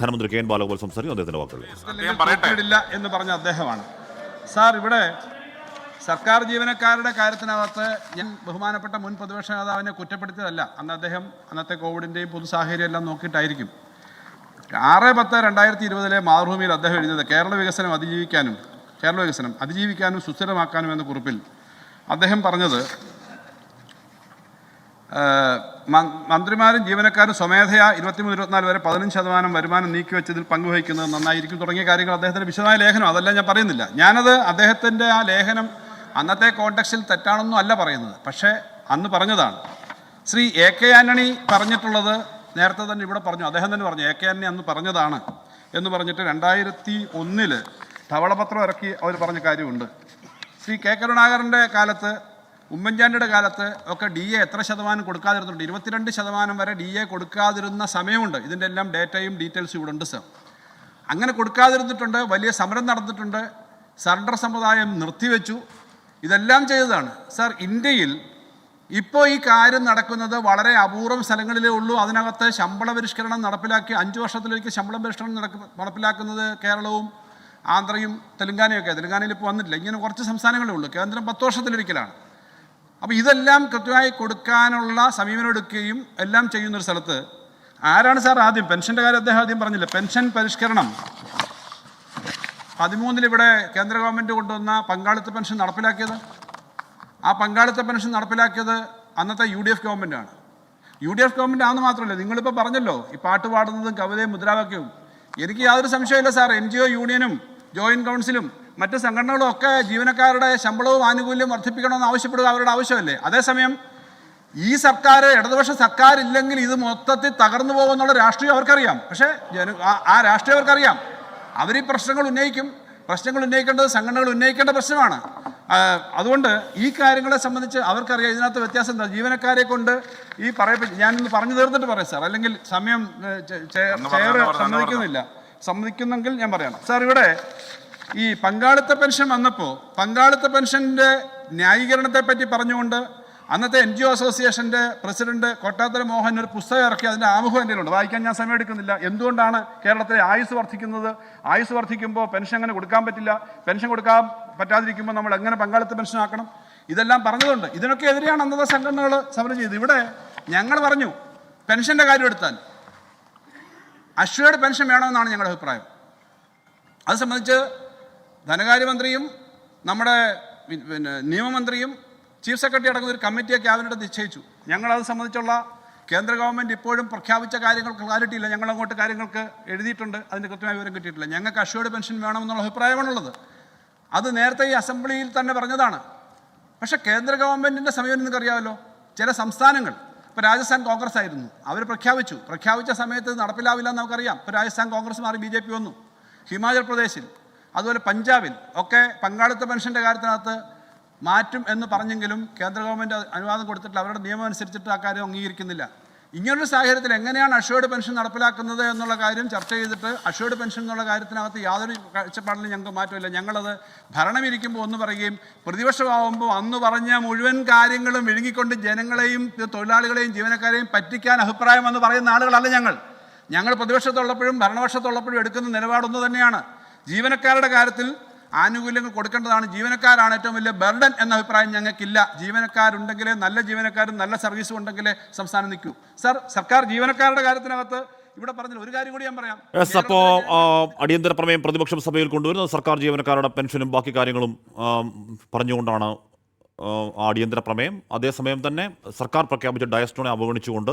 ധനമന്ത്രി K N Balagopal സംസാരിക്കും അദ്ദേഹത്തിന്റെ വാക്കുകൾ അല്ലെങ്കിൽ എന്ന് പറഞ്ഞ അദ്ദേഹമാണ്. സാർ ഇവിടെ സർക്കാർ ജീവനക്കാരുടെ കാര്യത്തിനകത്ത് ഞാൻ ബഹുമാനപ്പെട്ട മുൻ പ്രതിപക്ഷ നേതാവിനെ കുറ്റപ്പെടുത്തിയതല്ല. അന്ന് അദ്ദേഹം അന്നത്തെ കോവിഡിന്റെയും പൊതു സാഹചര്യം എല്ലാം നോക്കിയിട്ടായിരിക്കും. ആറ് പത്ത് രണ്ടായിരത്തി ഇരുപതിലെ മാതൃഭൂമിയിൽ അദ്ദേഹം എഴുതിയത് കേരള വികസനം അതിജീവിക്കാനും കേരള വികസനം അതിജീവിക്കാനും സുസ്ഥിരമാക്കാനും എന്ന കുറിപ്പിൽ അദ്ദേഹം പറഞ്ഞത് മന്ത്രിമാരും ജീവനക്കാരും സ്വമേധയാ ഇരുപത്തിമൂന്ന് ഇരുപത്തിനാല് വരെ പതിനഞ്ച് ശതമാനം വരുമാനം നീക്കിവെച്ചതിൽ പങ്കുവഹിക്കുന്നത് നന്നായിരിക്കും തുടങ്ങിയ കാര്യങ്ങൾ അദ്ദേഹത്തിന്റെ വിശദമായ ലേഖനം. അതെല്ലാം ഞാൻ പറയുന്നില്ല. ഞാനത് അദ്ദേഹത്തിന്റെ ആ ലേഖനം അന്നത്തെ കോണ്ടക്സ്റ്റിൽ തെറ്റാണെന്നും അല്ല പറയുന്നത്. പക്ഷേ അന്ന് പറഞ്ഞതാണ്. ശ്രീ എ കെ ആന്റണി പറഞ്ഞിട്ടുള്ളത് നേരത്തെ തന്നെ ഇവിടെ പറഞ്ഞു. അദ്ദേഹം തന്നെ പറഞ്ഞു എ കെ ആന്റണി അന്ന് പറഞ്ഞതാണ് എന്ന് പറഞ്ഞിട്ട് രണ്ടായിരത്തി ഒന്നിൽ ധവളപത്രം ഇറക്കി അവർ പറഞ്ഞ കാര്യമുണ്ട്. ശ്രീ കെ കരുണാകരന്റെ കാലത്ത് ഉമ്മൻചാണ്ടിയുടെ കാലത്ത് ഒക്കെ ഡി എ എത്ര ശതമാനം കൊടുക്കാതിരുന്നുണ്ട്? ഇരുപത്തിരണ്ട് ശതമാനം വരെ ഡി എ കൊടുക്കാതിരുന്ന സമയമുണ്ട്. ഇതിന്റെ എല്ലാം ഡേറ്റയും ഡീറ്റെയിൽസും ഇവിടെ ഉണ്ട് സർ. അങ്ങനെ കൊടുക്കാതിരുന്നിട്ടുണ്ട് വലിയ സമരം നടന്നിട്ടുണ്ട്. സറണ്ടർ സമ്പ്രദായം നിർത്തിവെച്ചു. ഇതെല്ലാം ചെയ്തതാണ്. സർ ഇന്ത്യയിൽ ഇപ്പോൾ ഈ കാര്യം നടക്കുന്നത് വളരെ അപൂർവം സ്ഥലങ്ങളിലേ ഉള്ളൂ. അതിനകത്ത് ശമ്പള പരിഷ്കരണം നടപ്പിലാക്കി അഞ്ച് വർഷത്തിലേക്ക് ശമ്പള പരിഷ്കരണം നടക്ക നടപ്പിലാക്കുന്നത് കേരളവും ആന്ധ്രയും തെലുങ്കാനയൊക്കെ തെലുങ്കാനയിൽ ഇപ്പോൾ വന്നിട്ടില്ല. ഇങ്ങനെ കുറച്ച് സംസ്ഥാനങ്ങളേ ഉള്ളൂ. കേന്ദ്രം പത്ത് വർഷത്തിലൊരിക്കലാണ്. അപ്പോൾ ഇതെല്ലാം കൃത്യമായി കൊടുക്കാനുള്ള സമീപനം എടുക്കുകയും എല്ലാം ചെയ്യുന്ന ഒരു സ്ഥലത്ത് ആരാണ് സാർ ആദ്യം? പെൻഷന്റെ കാര്യം അദ്ദേഹം ആദ്യം പറഞ്ഞില്ല? പെൻഷൻ പരിഷ്കരണം. പതിമൂന്നിൽ ഇവിടെ കേന്ദ്ര ഗവൺമെന്റ് കൊണ്ടുവന്ന പങ്കാളിത്ത പെൻഷൻ നടപ്പിലാക്കിയത്? ആ പങ്കാളിത്ത പെൻഷൻ നടപ്പിലാക്കിയത് അന്നത്തെ യു ഡി എഫ് ഗവൺമെന്റാണ് യു ഡി എഫ് ഗവൺമെന്റ് ആണെന്ന് മാത്രമല്ല നിങ്ങളിപ്പോൾ പറഞ്ഞല്ലോ ഈ പാട്ട് പാടുന്നതും കവിതയും മുദ്രാവാക്യവും. എനിക്ക് യാതൊരു സംശയമില്ല സാർ എൻ ജി ഒ യൂണിയനും ജോയിന്റ് കൗൺസിലും മറ്റ് സംഘടനകളൊക്കെ ജീവനക്കാരുടെ ശമ്പളവും ആനുകൂല്യവും വർദ്ധിപ്പിക്കണമെന്ന് ആവശ്യപ്പെടുക അവരുടെ ആവശ്യമല്ലേ? അതേസമയം ഈ സർക്കാർ ഇടതുപക്ഷ സർക്കാർ ഇല്ലെങ്കിൽ ഇത് മൊത്തത്തിൽ തകർന്നു പോകുമെന്നുള്ള രാഷ്ട്രീയം അവർക്കറിയാം. പക്ഷേ ജന ആ- രാഷ്ട്രീയം അവർക്കറിയാം. അവർ ഈ പ്രശ്നങ്ങൾ ഉന്നയിക്കും. പ്രശ്നങ്ങൾ ഉന്നയിക്കേണ്ടത് സംഘടനകൾ ഉന്നയിക്കേണ്ട പ്രശ്നമാണ്. അതുകൊണ്ട് ഈ കാര്യങ്ങളെ സംബന്ധിച്ച് അവർക്കറിയാം. ഇതിനകത്ത് വ്യത്യാസം എന്താ? ജീവനക്കാരെ കൊണ്ട് ഈ പറയപ്പെ ഞാനൊന്ന് പറഞ്ഞു തീർന്നിട്ട് പറയാം സാർ. അല്ലെങ്കിൽ സമയം ചെയർ സമ്മതിക്കുന്നില്ല. സമ്മതിക്കുന്നെങ്കിൽ ഞാൻ പറയണം. സാർ ഇവിടെ ഈ പങ്കാളിത്ത പെൻഷൻ വന്നപ്പോൾ പങ്കാളിത്ത പെൻഷന്റെ ന്യായീകരണത്തെ പറ്റി പറഞ്ഞുകൊണ്ട് അന്നത്തെ എൻ ജി ഒ അസോസിയേഷന്റെ പ്രസിഡന്റ് കൊട്ടാത്തര മോഹൻ ഒരു പുസ്തകം ഇറക്കി അതിന്റെ ആമുഖം ഉണ്ട് വായിക്കാൻ ഞാൻ സമയം എടുക്കുന്നില്ല. എന്തുകൊണ്ടാണ് കേരളത്തിലെ ആയുസ് വർദ്ധിക്കുന്നത്? ആയുസ് വർദ്ധിക്കുമ്പോൾ പെൻഷൻ അങ്ങനെ കൊടുക്കാൻ പറ്റില്ല? പെൻഷൻ കൊടുക്കാൻ പറ്റാതിരിക്കുമ്പോൾ നമ്മൾ എങ്ങനെ പങ്കാളിത്ത പെൻഷൻ ആക്കണം? ഇതെല്ലാം പറഞ്ഞതുണ്ട് ഇതിനൊക്കെ എതിരെയാണ് അന്നത്തെ സംഘടനകൾ സമരം ചെയ്തത്. ഇവിടെ ഞങ്ങൾ പറഞ്ഞു പെൻഷന്റെ കാര്യം എടുത്താൽ അഷ്വേർഡ് പെൻഷൻ വേണമെന്നാണ് ഞങ്ങളുടെ അഭിപ്രായം. അത് സംബന്ധിച്ച് ധനകാര്യമന്ത്രിയും നമ്മുടെ പിന്നെ നിയമമന്ത്രിയും ചീഫ് സെക്രട്ടറി അടങ്ങുന്ന ഒരു കമ്മിറ്റിയെ ക്യാബിനറ്റ് നിശ്ചയിച്ചു. ഞങ്ങളത് സംബന്ധിച്ചുള്ള കേന്ദ്ര ഗവൺമെന്റ് ഇപ്പോഴും പ്രഖ്യാപിച്ച കാര്യങ്ങൾ ക്ലാരിറ്റി ഇല്ല ഞങ്ങൾ അങ്ങോട്ട് കാര്യങ്ങൾക്ക് എഴുതിയിട്ടുണ്ട്. അതിന്റെ കൃത്യമായ വിവരം കിട്ടിയിട്ടില്ല. ഞങ്ങൾക്ക് അഷ്വേർഡ് പെൻഷൻ വേണമെന്നുള്ള അഭിപ്രായമാണുള്ളത്. അത് നേരത്തെ ഈ അസംബ്ലിയിൽ തന്നെ പറഞ്ഞതാണ്. പക്ഷേ കേന്ദ്ര ഗവൺമെന്റിന്റെ സമയം നിങ്ങൾക്കറിയാമല്ലോ. ചില സംസ്ഥാനങ്ങൾ ഇപ്പോൾ രാജസ്ഥാൻ കോൺഗ്രസ് ആയിരുന്നു. അവർ പ്രഖ്യാപിച്ചു. പ്രഖ്യാപിച്ച സമയത്ത് നടപ്പിലാവില്ല എന്ന് നമുക്കറിയാം. ഇപ്പോൾ രാജസ്ഥാൻ കോൺഗ്രസ് മാറി ബി വന്നു. ഹിമാചൽ പ്രദേശിൽ അതുപോലെ പഞ്ചാബിൽ ഒക്കെ പങ്കാളിത്ത പെൻഷന്റെ കാര്യത്തിനകത്ത് മാറ്റും എന്ന് പറഞ്ഞെങ്കിലും കേന്ദ്ര ഗവൺമെന്റ് അനുവാദം കൊടുത്തിട്ട് അവരുടെ നിയമം അനുസരിച്ചിട്ട് ആ കാര്യം അംഗീകരിക്കുന്നില്ല. ഇങ്ങനൊരു സാഹചര്യത്തിൽ എങ്ങനെയാണ് അഷോർഡ് പെൻഷൻ നടപ്പിലാക്കുന്നത് എന്നുള്ള കാര്യം ചർച്ച ചെയ്തിട്ട് അഷോർഡ് പെൻഷൻ എന്നുള്ള കാര്യത്തിനകത്ത് യാതൊരു കാഴ്ചപ്പാടിലും ഞങ്ങൾക്ക് മാറ്റമില്ല. ഞങ്ങളത് ഭരണമിരിക്കുമ്പോൾ ഒന്ന് പറയുകയും പ്രതിപക്ഷമാകുമ്പോൾ അന്ന് പറഞ്ഞ മുഴുവൻ കാര്യങ്ങളും വിഴുങ്ങിക്കൊണ്ട് ജനങ്ങളെയും തൊഴിലാളികളെയും ജീവനക്കാരെയും പറ്റിക്കാൻ അഭിപ്രായം എന്ന് പറയുന്ന ആളുകളല്ല ഞങ്ങൾ. ഞങ്ങൾ പ്രതിപക്ഷത്തുള്ളപ്പോഴും ഭരണപക്ഷത്തുള്ളപ്പോഴും എടുക്കുന്ന നിലപാടൊന്നു തന്നെയാണ്. ജീവനക്കാരുടെ കാര്യത്തിൽ ആനുകൂല്യങ്ങൾ കൊടുക്കേണ്ടതാണ്. ജീവനക്കാരാണ് ഏറ്റവും വലിയ ബർഡൻ എന്ന അഭിപ്രായം ഞങ്ങൾക്കില്ല. ജീവനക്കാരുണ്ടെങ്കിലേ നല്ല ജീവനക്കാരും നല്ല സർവീസും ഉണ്ടെങ്കിലേ സംസ്ഥാനം നിൽക്കൂ. സർ സർക്കാർ ജീവനക്കാരുടെ കാര്യത്തിനകത്ത് ഇവിടെ പറഞ്ഞ ഒരു കാര്യം കൂടി ഞാൻ പറയാം. യെസ് അപ്പോൾ അടിയന്തര പ്രമേയം പ്രതിപക്ഷം സഭയിൽ കൊണ്ടുവരുന്നത് സർക്കാർ ജീവനക്കാരുടെ പെൻഷനും ബാക്കി കാര്യങ്ങളും പറഞ്ഞുകൊണ്ടാണ് അടിയന്തര പ്രമേയം. അതേസമയം തന്നെ സർക്കാർ പ്രഖ്യാപിച്ച ഡയസ്റ്റോണെ അവഗണിച്ചുകൊണ്ട്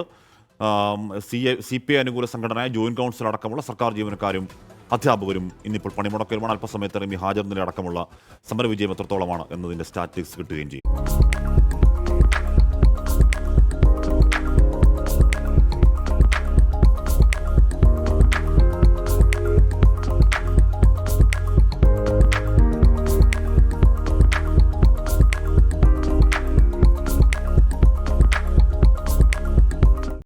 C A C P I അനുകൂല സംഘടനയായ ജോയിന്റ് കൗൺസിൽ അടക്കമുള്ള സർക്കാർ ജീവനക്കാരും അധ്യാപകരും ഇന്നിപ്പോൾ പണിമുടക്കലുമാണ് അല്പസമയത്തിറങ്ങി ഹാജർ നില അടക്കമുള്ള സമരവിജയം എത്രത്തോളമാണ് എന്നതിന്റെ സ്റ്റാറ്റിക്സ് കിട്ടുകയും ചെയ്യും.